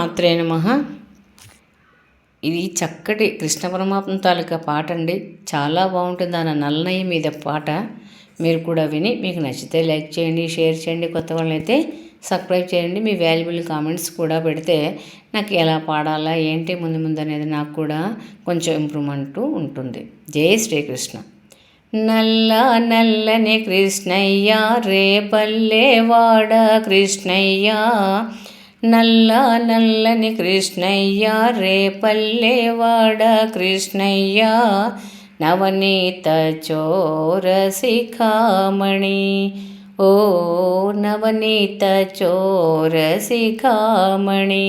మాత్రే నమ. ఇది చక్కటి కృష్ణ పరమాత్మ తాలూకా పాట అండి. చాలా బాగుంటుంది అన్న నల్లనయ్య మీద పాట. మీరు కూడా విని మీకు నచ్చితే లైక్ చేయండి షేర్ చేయండి కొత్త వాళ్ళైతే సబ్స్క్రైబ్ చేయండి. మీ వాల్యుబుల్ కామెంట్స్ కూడా పెడితే నాకు ఎలా పాడాలా ఏంటి ముందు ముందు అనేది నాకు కూడా కొంచెం ఇంప్రూవ్మెంట్ ఉంటుంది. జై శ్రీకృష్ణ. నల్ల నల్లని కృష్ణయ్య రేపల్లెవాడ కృష్ణయ్య నల్ల నల్లని కృష్ణయ్య రేపల్లెవాడ కృష్ణయ్య నవనీత చోర శిఖామణి ఓ నవనీత చోర శిఖామణి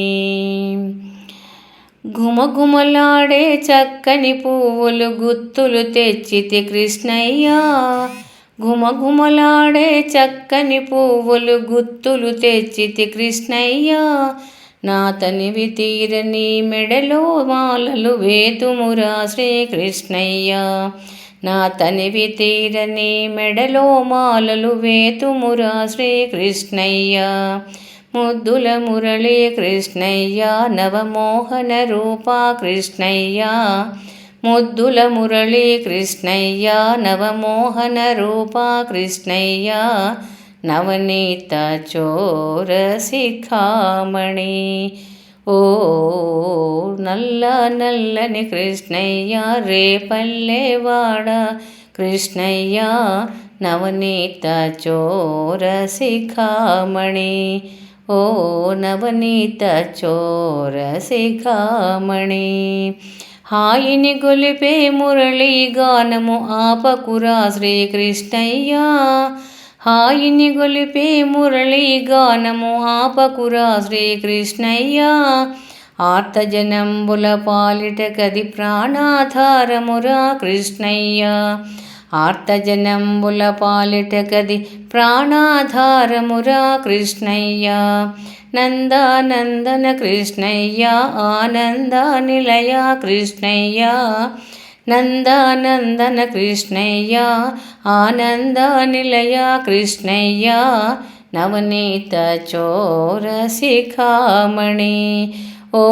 ఘుమఘుమలాడే చక్కని పువ్వులు గుత్తులు తెచ్చితి కృష్ణయ్య. గుమగుమలాడే చక్కని పువ్వులు గుత్తులు తెచ్చితి కృష్ణయ్య. నా తనివి తీరని మెడలో మాలలు వేతుమురా శ్రీకృష్ణయ్య. నా తనివి తీరని మెడలో మాలలు వేతుమురా శ్రీకృష్ణయ్య. ముద్దుల మురళీ కృష్ణయ్య నవమోహన రూపా కృష్ణయ్య. ముద్దుల మురళి కృష్ణయ్య నవమోహన రూపా కృష్ణయ్య నవనీత చోర శిఖామణి. ఓ నల్ల నల్లని కృష్ణయ్య రేపల్లెవాడ కృష్ణయ్య నవనీత చోర శిఖామణి. ఓ నవనీత చోర శిఖామణి. హాయిని గొలిపే మురళీ గానము ఆపకురా శ్రీకృష్ణయ్యా. హాయిని గొలిపే మురళీ గానము ఆపకురా శ్రీకృష్ణయ్యా. ఆర్తజనంబుల పాలిట కది ప్రాణాధారమురా కృష్ణయ్య. ఆర్తజనంబుల పాలిట కది ప్రాణాధారమురా కృష్ణయ్యా. నందానందన కృష్ణయ్యా ఆనంద నిలయ కృష్ణయ్య. నందానందన కృష్ణయ్యా ఆనంద నిలయ కృష్ణయ్య. నవనీత చోర శిఖామణి ఓ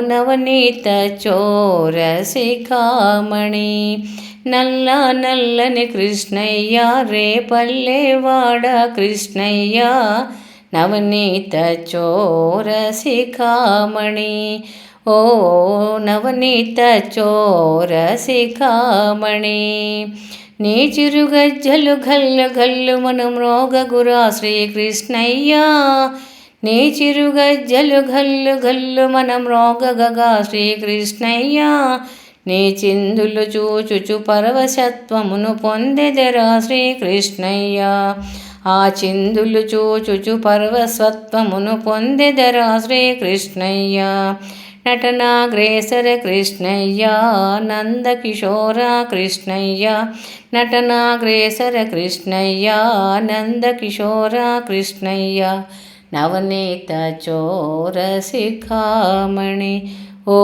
నవనీత చోర శిఖామణి. నల్ల నల్లని కృష్ణయ్య రే పల్లెవాడ కృష్ణయ్య నవనీత చోర శిఖామణి. ఓ నవనీత చోర శిఖామణి. నీ చిరుగజ్జలు గల్లు గల్లు మనం మ్రోగగురా శ్రీకృష్ణయ్య. నీ చిరుగజ్జలు గల్లు గల్లు మనం మ్రోగగగా శ్రీకృష్ణయ్య. నీ చిందులు చూచుచు పరవశత్వమును పొందెదరా శ్రీకృష్ణయ్య. ఆ చిందులు చూచుచు పరవస్వత్వమును పొందెదరా శ్రీకృష్ణయ్య. నటనాగ్రేసర కృష్ణయ్య నందకిశోర కృష్ణయ్య. నటనాగ్రేసర కృష్ణయ్య నందకిశోర కృష్ణయ్య. నవనీత చోర శిఖామణి ఓ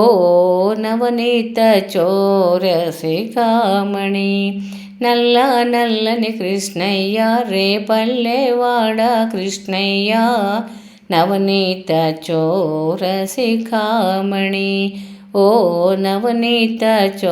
నవనీత చోర శిఖామణి నల్ల నల్లని కృష్ణయ్య రే పల్లెవాడ కృష్ణయ్య నవనీత చోర శిఖామణి ఓ నవనీత చో